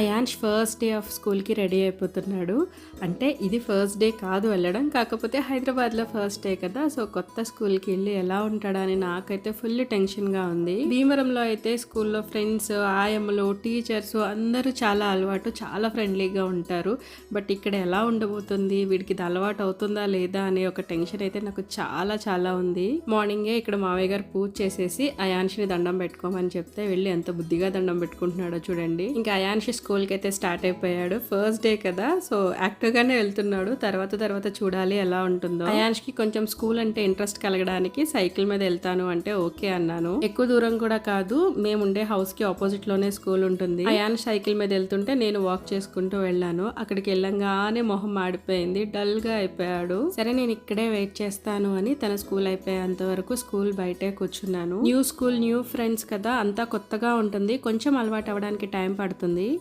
I Ayansh first day of స్కూల్కి ready అయిపోతున్నాడు. అంటే ఇది ఫస్ట్ డే కాదు వెళ్ళడం కాకపోతే హైదరాబాద్లో ఫస్ట్ డే కదా సో కొత్త స్కూల్కి వెళ్ళి ఎలా ఉంటాడని అని నాకైతే ఫుల్ టెన్షన్గా ఉంది. భీమవరంలో అయితే స్కూల్లో ఫ్రెండ్స్ ఆయమ్మలు టీచర్స్ అందరూ చాలా అలవాటు చాలా ఫ్రెండ్లీగా ఉంటారు. బట్ ఇక్కడ ఎలా ఉండబోతుంది వీడికి ఇది అలవాటు అవుతుందా లేదా అనే ఒక టెన్షన్ అయితే నాకు చాలా చాలా ఉంది. మార్నింగే ఇక్కడ మావయ్య గారు పూజ చేసేసి అయాన్షిని దండం పెట్టుకోమని చెప్తే వెళ్ళి ఎంత బుద్ధిగా దండం పెట్టుకుంటున్నాడో చూడండి. ఇంకా అయాన్షి స్కూల్కి అయితే స్టార్ట్ అయిపోయాడు. ఫస్ట్ డే కదా. సో యాక్టివ్గానే వెళ్తున్నాడు. తర్వాత తర్వాత చూడాలి ఎలా ఉంటుందో. అయాన్ష్కి కొంచెం స్కూల్ అంటే ఇంట్రెస్ట్ కలగడానికి సైకిల్ మీద వెళ్తాను అంటే ఓకే అన్నాను. ఎక్కువ దూరం కూడా కాదు. మేము ఉండే హౌస్కి ఆపోజిట్లోనే స్కూల్ ఉంటుంది. అయాన్ష్ సైకిల్ మీద వెళ్తుంటే నేను వాక్ చేసుకుంటూ వెళ్ళాను. అక్కడికి వెళ్ళంగానే మొహం ఆడిపోయింది డల్గా అయిపోయాడు. సరే నేను ఇక్కడే వెయిట్ చేస్తాను అని తన స్కూల్ అయిపోయేంత వరకు స్కూల్ బయటే కూర్చున్నాను. న్యూ స్కూల్ న్యూ ఫ్రెండ్స్ కదా. అంతా కొత్తగా ఉంటుంది. కొంచెం అలవాటు అవ్వడానికి టైం పడుతుంది.